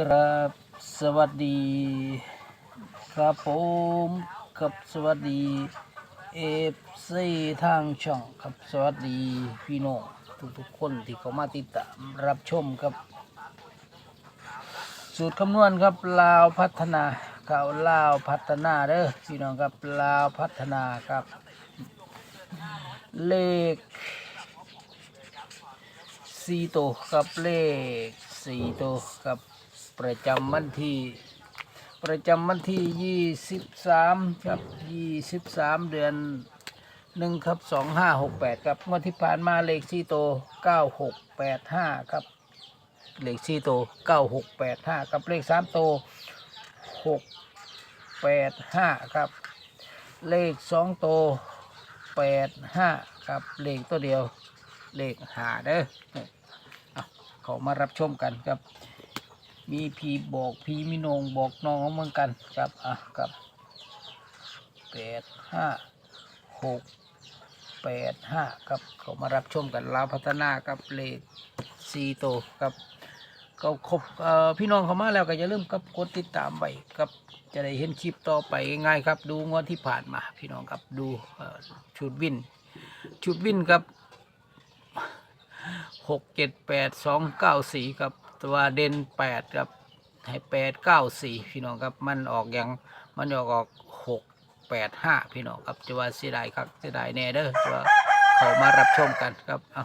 ครับสวัสดี ครับผมกับสวัสดีเอฟซีทางช่องครับสวัสดีพี่น้องทุกๆคนที่เข้ามาติดตามรับชมครับ สูตรคำนวณครับลาวพัฒนาข่าวลาวพัฒนาเด้อพี่น้องครับลาวพัฒนาครับ เลขสี่ตัวครับเลขสี่ตัวครับ ประจำวันที่ ประจำวันที่ยี่สิบสามครับยี่สิบสามเดือนหนึ่งครับสองห้าหกแปดครับงวดที่ผ่านมาเลขสี่ตัวเก้าหกแปดห้าครับ เลขสี่ตัวเก้าหกแปดห้ากับเลขสามตัวหกแปดห้าครับ เลขสองตัวแปดห้าครับ เลขตัวเดียว เลขหาเด้อเอาเขามารับชมกันครับ มีพีบอกพีมินงบอกน้องเหมือนกันครับอะครับแปดห้าหกแปดห้าครับเขามารับชมกันลาวพัฒนากับเลขสี่โตครับก็ครบพี่น้องเขามาแล้วก็อย่าลืมกับกดติดตามไว้ครับจะได้เห็นคลิปต่อไปง่ายครับ ดูงวดที่ผ่านมา พี่น้องครับดูชุดวิน ชุดวินครับหกเจ็ดแปดสองเก้าสี่ครับ ตัวเด่นแปดครับให้แปดเก้าสี่พี่น้องครับมันออกอย่างมันออกออกหกแปดห้าพี่น้องครับจะว่าเสียดายครับเสียดายแน่เด้อจะว่าเขามารับชมกันครับเอา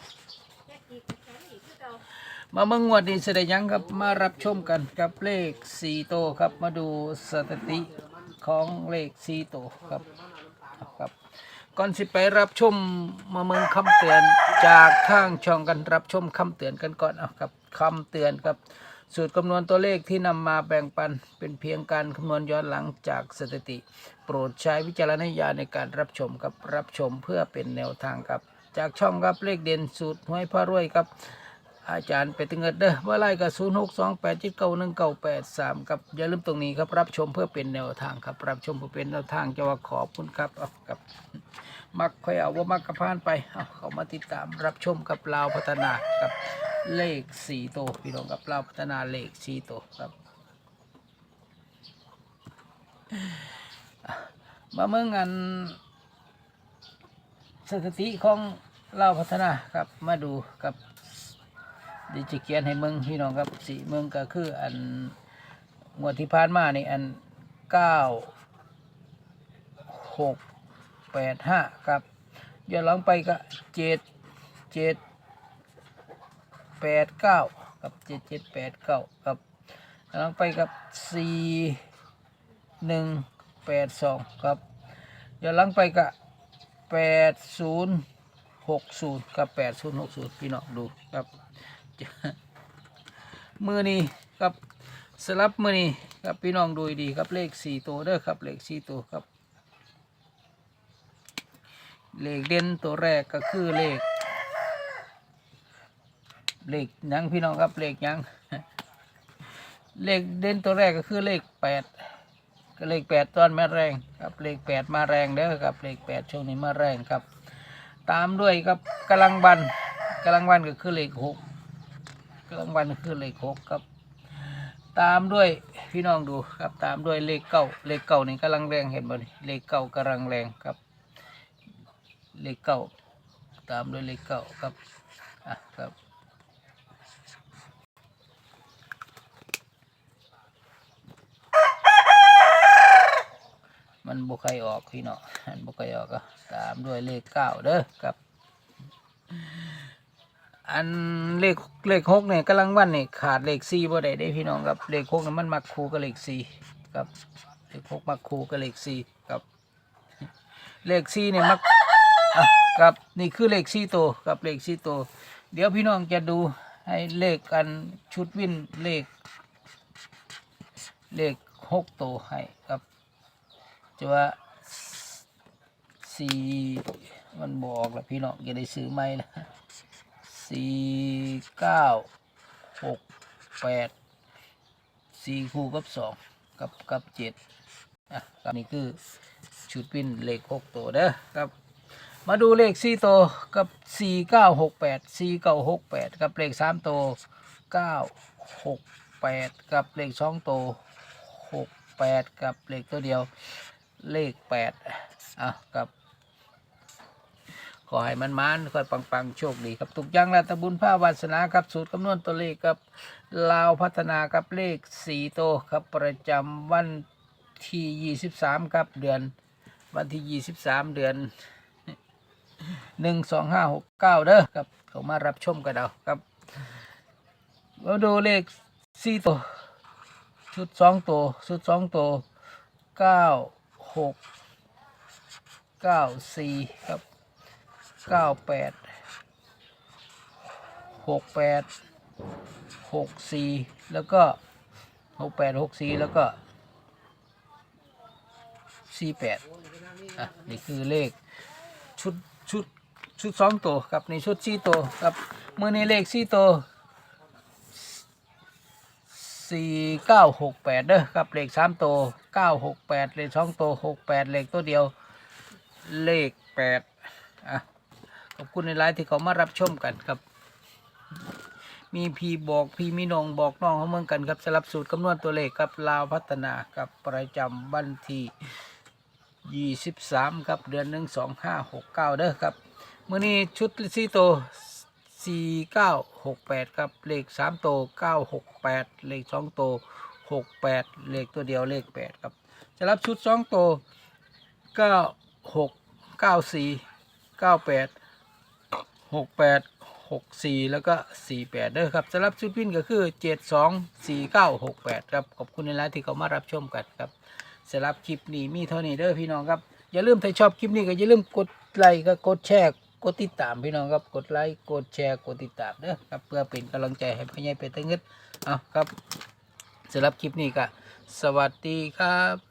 มาเมื่องวดนี้แสดงยังครับมารับชมกันกับเลขสี่โตครับมาดูสถิติของเลขสี่โตครับครับก่อนสิไปรับชมมาเมืองคำเตือนจากทางช่องกันรับชมคำเตือนกันก่อนเอาครับ คำเตือนครับ สูตรคำนวณตัวเลขที่นำมาแบ่งปันเป็นเพียงการคำนวณย้อนหลังจากสถิติ โปรดใช้วิจารณญาณในการรับชมครับรับชมเพื่อเป็นแนวทางครับ จากช่องครับเลขเด่นสูตรหวยพระรวยครับอาจารย์ไปตึงเงินเด้อว่าไล่กับศูนย์หกสองแปดจิตเก้าหนึ่งเก้าแปดสามครับอย่าลืมตรงนี้ครับรับชมเพื่อเป็นแนวทางครับรับชมเพื่อเป็นแนวทางจะว่าขอบคุณครับเอาครับมักค่อยเอาว่ามักกระพานไปเอาเขามาติดตามรับชมกับลาวพัฒนากับ เลขสี่โตวพี่น้องกับลาพัฒนาเลขสี่โตวครับมาเมื่องานสถิติของลาพัฒนาครับมาดูกับดิจิเขียนให้เมืองพี่น้องครับสี่เมืองก็คืออันงวดที่ผ่านมานี่อันเก้าหกแปดห้าครับย้อนหลังไปก็เจ็ดเจ็ด แปดเก้ากับเจ็ดเจ็ดแปดเก้าครับย้อนหลังไปกับสี่หนึ่งแปดสองครับย้อนหลังไปก็แปดศูนย์หกศูนย์กับแปดศูนย์หกศูนย์พี่น้องดูครับมือนี้ครับสลับมือนี้ครับพี่น้องดูดีครับเลขสี่ตัวเด้อครับเลขสี่ตัวครับเลขเด่นตัวแรกก็คือเลข เลขยังพี่น้องครับเลขยังเลขเด่นตัวแรกก็คือเลขแปดก็เลขแปดตอนมาแรงครับเลขแปดมาแรงเด้อครับเลขแปดช่วงนี้มาแรงครับ ตามด้วยครับกำลังบันกำลังบันก็คือเลขหกกำลังบันก็คือเลขหกครับ ตามด้วยพี่น้องดูครับตามด้วยเลขเก้าเลขเก้านี่กำลังแรงเห็นบ่นี่เลขเก้ากำลังแรงครับ เลขเก้าตามด้วยเลขเก้าครับอะครับ มันบุกใครออกพี่เนาะมันบุกใครออกก็ตามด้วยเลขเก้าเด้อครับ อันเลขเลขหกเนี่ยกำลังวันเนี่ยขาดเลขสี่บ่ได้เด้พี่น้องครับเลขหกเนี่ยมันมักคูกับเลขสี่ครับเลขหกมักคูกับเลขสี่ครับเลขสี่เนี่ยมักครับนี่คือเลขสี่ตัวกับเลขสี่ตัวเดี๋ยวพี่น้องจะดูให้เลขกันชุดวินเลข เลขหกตัวให้ครับ จะว่าสี่มันบอกแล้วพี่น้องจะได้ซื้อไหมล่ะสี่เก้าหกแปดสี่คู่กับสองกับกับเจ็ดอะครับนี่คือชุดวินเลขหกตัวเด้อครับ มาดูเลขสี่ตัวกับสี่เก้าหกแปดสี่เก้าหกแปดกับเลขสามตัวเก้าหกแปดกับเลขสองตัวหกแปดกับเลขตัวเดียว เลขแปดอะกับ ขอให้มันมานค่อยปังปังๆ โชคดีครับทุกอย่างแล้วแตะบุญผ้าวาสนาครับ สูตรคำนวณตัวเลขครับลาวพัฒนากับเลขสี่โตวครับประจำวันที่ยี่สิบสามครับเดือนวันที่ยี่สิบสามเดือนหนึ่งสองห้าหกเก้าเด้อครับเขามารับชมกันเอาครับมาดูเลขสี่ตัวชุดสองตัวชุดสองตัวเก้า หกเก้าสี่ครับเก้าแปดหกแปดหกสี่แล้วก็หกแปดหกสี่แล้วก็สี่แปดอะนี่คือเลขชุดชุดชุดสองตัวครับในชุดสี่ตัวครับเมื่อในเลขสี่ตัว สี่เก้าหกแปดเด้อครับเลขสามตัวเก้าหกแปดเลขสองตัวหกแปดเลขตัวเดียว เลขแปดอะขอบคุณในไลน์ที่เขามารับชมกันครับ มีพี่บอกพี่มีน้องบอกน้องเขาเมืองกันครับสลับสูตรคำนวณตัวเลขครับลาวพัฒนากับประจำวันที่ยี่สิบสามครับเดือนหนึ่งสองห้าหกเก้าเด้อครับมื่อนี้ชุดสี่โต สี่เก้าหกแปดครับเลขสามโตเก้าหกแปดเลขสองโตหกแปดเลขตัวเดียวเลขแปดครับสลับชุดสองโตเก้าหกเก้าสี่เก้าแปดหกแปดหกสี่แล้วก็สี่แปดเด้อครับสำหรับชุดพินก็คือเจ็ดสองสี่เก้าหกแปดครับขอบคุณในไลน์ที่เขามารับชมกันครับสำหรับคลิปนี้มีเท่านี้เด้อพี่น้องครับ อย่าลืมถ้าชอบคลิปนี้ก็อย่าลืมกดไลค์ก็กดแชร์ กดติดตามพี่น้องครับกดไลค์กดแชร์กดติดตามเด้อครับเพื่อเป็นกำลังใจให้พ่อใหญ่เป็นตั้งเงินเอาครับสำหรับคลิปนี้ก็สวัสดีครับ